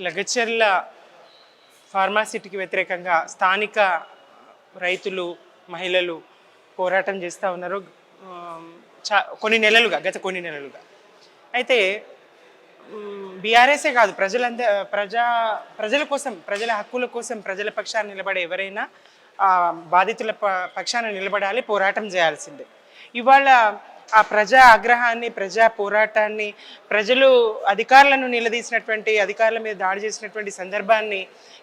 లగచర్ల ఫార్మాసిటీకి వ్యతిరేకంగా స్థానిక రైతులు మహిళలు పోరాటం చేస్తూ ఉన్నారు. చా కొన్ని నెలలుగా గత కొన్ని నెలలుగా. అయితే బీఆర్ఎస్ఏ కాదు ప్రజలంద ప్రజా ప్రజల కోసం ప్రజల హక్కుల కోసం ప్రజల పక్షాన నిలబడే ఎవరైనా బాధితుల ప- పక్షాన నిలబడాలి పోరాటం చేయాల్సిందే. ఇవాళ ఆ ప్రజా ఆగ్రహాన్ని ప్రజా పోరాటాన్ని ప్రజలు అధికారులను నిలదీసినటువంటి అధికారుల మీద దాడి చేసినటువంటి సందర్భాన్ని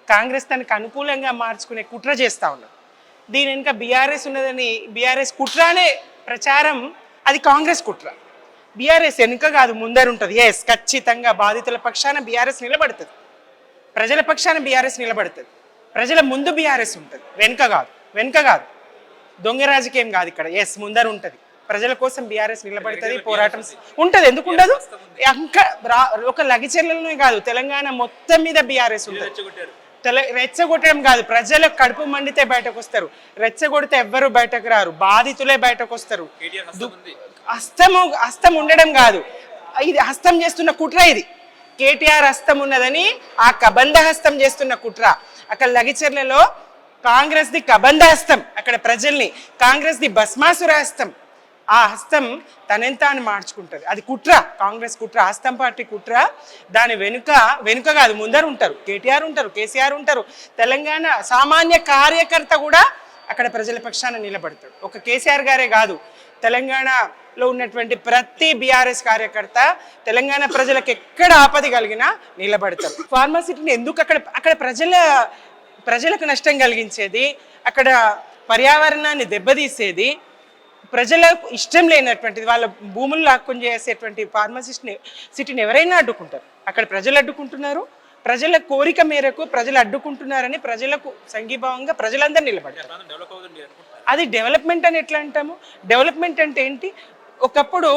కాంగ్రెస్ తనకు అనుకూలంగా మార్చుకునే కుట్ర చేస్తూ ఉన్నారు దీని వెనుక బీఆర్ఎస్ ఉన్నదని బీఆర్ఎస్ కుట్ర అనే ప్రచారం అది కాంగ్రెస్ కుట్ర. బీఆర్ఎస్ వెనుక కాదు ముందర ఉంటుంది. ఎస్ ఖచ్చితంగా బాధితుల పక్షాన బీఆర్ఎస్ నిలబడుతుంది. ప్రజల పక్షాన బీఆర్ఎస్ నిలబడుతుంది. ప్రజల ముందు బీఆర్ఎస్ ఉంటుంది. వెనుక కాదు వెనుక కాదు. దొంగ రాజకీయం కాదు ఇక్కడ. ఎస్ ముందర ఉంటుంది. ప్రజల కోసం బీఆర్ఎస్ నిలబడుతుంది పోరాటం ఉంటుంది. ఎందుకు ఉండదు ఇంకా ఒక లగిచెర్లలోనే కాదు తెలంగాణ మొత్తం మీద బీఆర్ఎస్ ఉంటుంది. తెల రెచ్చగొట్టడం కాదు ప్రజలకు కడుపు మండితే బయటకు వస్తారు రెచ్చగొడితే ఎవ్వరు బయటకు రారు బాధితులే బయటకు వస్తారు హస్తము హస్తం ఉండడం కాదు. ఇది హస్తం చేస్తున్న కుట్ర ఇది. కేటీఆర్ హస్తం ఉన్నదని ఆ కబంధ హస్తం చేస్తున్న కుట్ర. అక్కడ లగిచెర్లలో కాంగ్రెస్ ది కబంధ హస్తం అక్కడ ప్రజల్ని. కాంగ్రెస్ ది భస్మాసుర హస్తం. ఆ హస్తం తనెంత అని మార్చుకుంటుంది. అది కుట్ర కాంగ్రెస్ కుట్ర హస్తం పార్టీ కుట్ర. దాని వెనుక వెనుక కాదు ముందర ఉంటారు. కేటీఆర్ ఉంటారు కేసీఆర్ ఉంటారు. తెలంగాణ సామాన్య కార్యకర్త కూడా అక్కడ ప్రజల పక్షాన నిలబడతాడు. ఒక కేసీఆర్ గారే కాదు. తెలంగాణలో ఉన్నటువంటి ప్రతి బీఆర్ఎస్ కార్యకర్త తెలంగాణ ప్రజలకు ఎక్కడ ఆపది కలిగినా నిలబడతారు. ఫార్మాసిటీని ఎందుకు అక్కడ అక్కడ ప్రజల ప్రజలకు నష్టం కలిగించేది? అక్కడ పర్యావరణాన్ని దెబ్బతీసేది? ప్రజలకు ఇష్టం లేనటువంటిది వాళ్ళ భూములు లాక్కొని చేసేటువంటి ఫార్మసిస్ట్ని సిటీని ఎవరైనా అడ్డుకుంటారు. అక్కడ ప్రజలు అడ్డుకుంటున్నారు. ప్రజల కోరిక మేరకు ప్రజలు అడ్డుకుంటున్నారని ప్రజలకు సంఘీభావంగా ప్రజలందరూ నిలబడ్డారు అది డెవలప్మెంట్ అని ఎట్లా అంటాము? డెవలప్మెంట్ అంటే ఏంటి? ఒకప్పుడు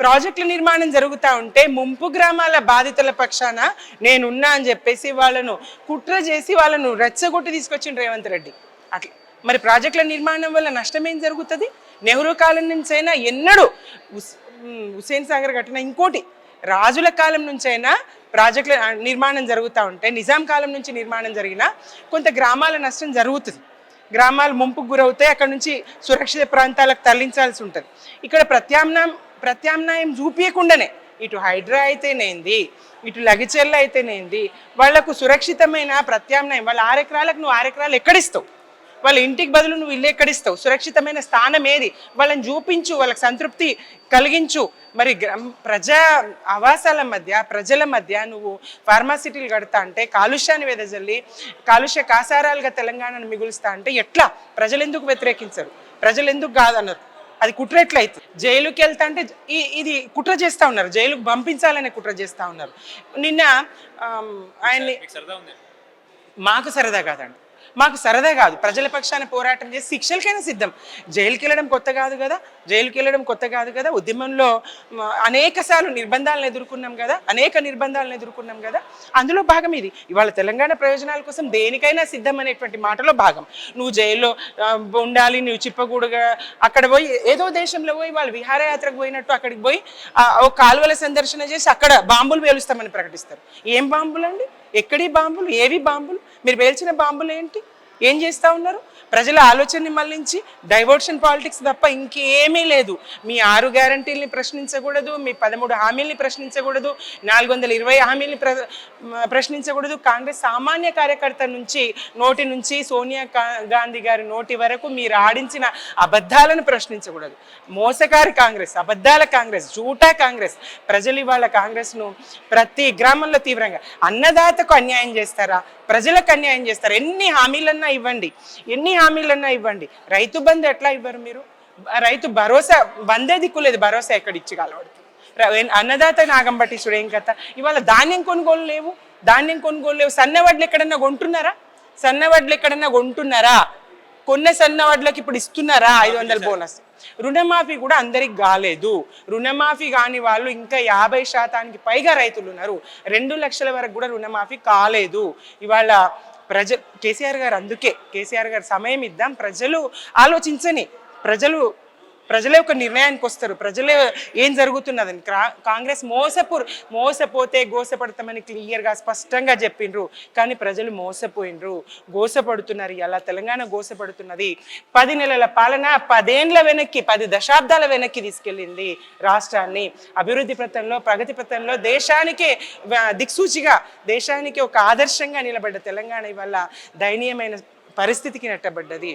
ప్రాజెక్టుల నిర్మాణం జరుగుతూ ఉంటే ముంపు గ్రామాల బాధితుల పక్షాన నేనున్నా అని చెప్పేసి వాళ్ళను కుట్ర చేసి వాళ్ళను రెచ్చగొట్టి తీసుకొచ్చిండు రేవంత్ రెడ్డి. అట్లా. మరి ప్రాజెక్టుల నిర్మాణం వల్ల నష్టం ఏం జరుగుతుంది? నెహ్రూ కాలం నుంచి అయినా ఎన్నడూ హుసేన్ హుస్సేన్ సాగర్ కట్టిన ఇంకోటి రాజుల కాలం నుంచైనా ప్రాజెక్టుల నిర్మాణం జరుగుతూ ఉంటే నిజాం కాలం నుంచి నిర్మాణం జరిగినా కొంత గ్రామాల నష్టం జరుగుతుంది. గ్రామాలు ముంపుకు గురవుతాయి. అక్కడ నుంచి సురక్షిత ప్రాంతాలకు తరలించాల్సి ఉంటుంది. ఇక్కడ ప్రత్యామ్నాయం ప్రత్యామ్నాయం చూపించకుండానే ఇటు హైడ్రా అయితేనేంది ఇటు లగిచెల్ల అయితేనేంది వాళ్ళకు సురక్షితమైన ప్రత్యామ్నాయం వాళ్ళ ఆరెకరాలకు నువ్వు ఆరెకరాలు ఎక్కడిస్తావు? వాళ్ళ ఇంటికి బదులు నువ్వు ఇల్లు ఎక్కడిస్తావు? సురక్షితమైన స్థానం ఏది? వాళ్ళని చూపించు వాళ్ళకి సంతృప్తి కలిగించు. మరి గ్రామ ప్రజా ఆవాసాల మధ్య ప్రజల మధ్య నువ్వు ఫార్మాసిటీలు కడతా అంటే కాలుష్యాన్ని వెదజల్లి కాలుష్య కాసారాలుగా తెలంగాణను మిగులుస్తా అంటే ఎట్లా? ప్రజలు ఎందుకు వ్యతిరేకించరు? ప్రజలు ఎందుకు కాదన్నారు? అది కుట్ర ఎట్లయితే జైలుకి వెళ్తా అంటే ఈ- ఇది కుట్ర చేస్తా ఉన్నారు. జైలుకు పంపించాలనే కుట్ర చేస్తా ఉన్నారు. నిన్న ఆయన్ని మాకు సరదా కాదండి. మాకు సరదా కాదు. ప్రజల పక్షాన పోరాటం చేసి శిక్షలకైనా సిద్ధం. జైలుకి వెళ్ళడం కొత్త కాదు కదా? జైలుకి వెళ్ళడం కొత్త కాదు కదా? ఉద్యమంలో అనేక సార్లు నిర్బంధాలను ఎదుర్కొన్నాం కదా? అనేక నిర్బంధాలను ఎదుర్కొన్నాం కదా? అందులో భాగం ఇది. ఇవాళ తెలంగాణ ప్రయోజనాల కోసం దేనికైనా సిద్ధం అనేటువంటి మాటలో భాగం. నువ్వు జైల్లో ఉండాలి నువ్వు చిప్పకూడగా అక్కడ పోయి ఏదో దేశంలో పోయి వాళ్ళు విహారయాత్రకు పోయినట్టు అక్కడికి పోయి ఒక కాలువల సందర్శన చేసి అక్కడ బాంబులు పేలుస్తామని ప్రకటిస్తారు. ఏం బాంబులు అండి ఎక్కడి బాంబులు? ఏవి బాంబులు? మీరు పేల్చిన బాంబులు ఏంటి ఏం చేస్తూ ఉన్నారు? ప్రజల ఆలోచనని మళ్ళించి డైవర్షన్ పాలిటిక్స్ తప్ప ఇంకేమీ లేదు. మీ ఆరు గ్యారంటీల్ని ప్రశ్నించకూడదు మీ పదమూడు హామీల్ని ప్రశ్నించకూడదు నాలుగు వందల ఇరవై హామీల్ని ప్ర ప్రశ్నించకూడదు. కాంగ్రెస్ సామాన్య కార్యకర్త నుంచి నోటి నుంచి సోనియా గాంధీ గారి నోటి వరకు మీరు ఆడించిన అబద్ధాలను ప్రశ్నించకూడదు. మోసగారి కాంగ్రెస్ అబద్ధాల కాంగ్రెస్ జూటా కాంగ్రెస్ ప్రజలు ఇవాళ కాంగ్రెస్ను ప్రతి గ్రామంలో తీవ్రంగా అన్నదాతకు అన్యాయం చేస్తారా? ప్రజలకు అన్యాయం చేస్తారా? ఎన్ని హామీలన్నా ఇవ్వండి. ఎన్ని హామీలన్నా ఇవ్వండి. రైతు బంధు ఎట్లా ఇవ్వరు మీరు? రైతు భరోసా వందే దిక్కులేదు భరోసా ఎక్కడ ఇచ్చి కలవడుతుంది ర- అన్నదాత నాగం పట్టించుడు ఏం కథ? ఇవాళ ధాన్యం కొనుగోలు లేవు. ధాన్యం కొనుగోలు లేవు. సన్నవడ్లు ఎక్కడన్నా కొంటున్నారా? సన్నవడ్లు ఎక్కడన్నా కొంటున్నారా? కొన్న సన్నవడ్లకి ఇప్పుడు ఇస్తున్నారా? ఐదు వందల బోనస్. రుణమాఫీ కూడా అందరికి కాలేదు. రుణమాఫీ కాని వాళ్ళు ఇంకా యాభై శాతానికి పైగా రైతులు ఉన్నారు. రెండు లక్షల వరకు కూడా రుణమాఫీ కాలేదు. ఇవాళ ప్రజ కేసీఆర్ గారు అందుకే కేసీఆర్ గారు సమయం ఇద్దాం ప్రజలు ఆలోచించని ప్రజలు ప్రజలే ఒక నిర్ణయానికి వస్తారు. ప్రజలే ఏం జరుగుతున్నదని కాంగ్రెస్ మోసపు మోసపోతే గోసపడతామని క్లియర్గా స్పష్టంగా చెప్పిండ్రు. కానీ ప్రజలు మోసపోయినరు గోసపడుతున్నారు. ఇలా తెలంగాణ గోసపడుతున్నది. పది నెలల పాలన పదేండ్ల వెనక్కి పది దశాబ్దాల వెనక్కి తీసుకెళ్ళింది రాష్ట్రాన్ని. అభివృద్ధి పథంలో ప్రగతి పథంలో దేశానికే దిక్సూచిగా దేశానికి ఒక ఆదర్శంగా నిలబడ్డ తెలంగాణ వల్ల దయనీయమైన పరిస్థితికి నెట్టబడ్డది.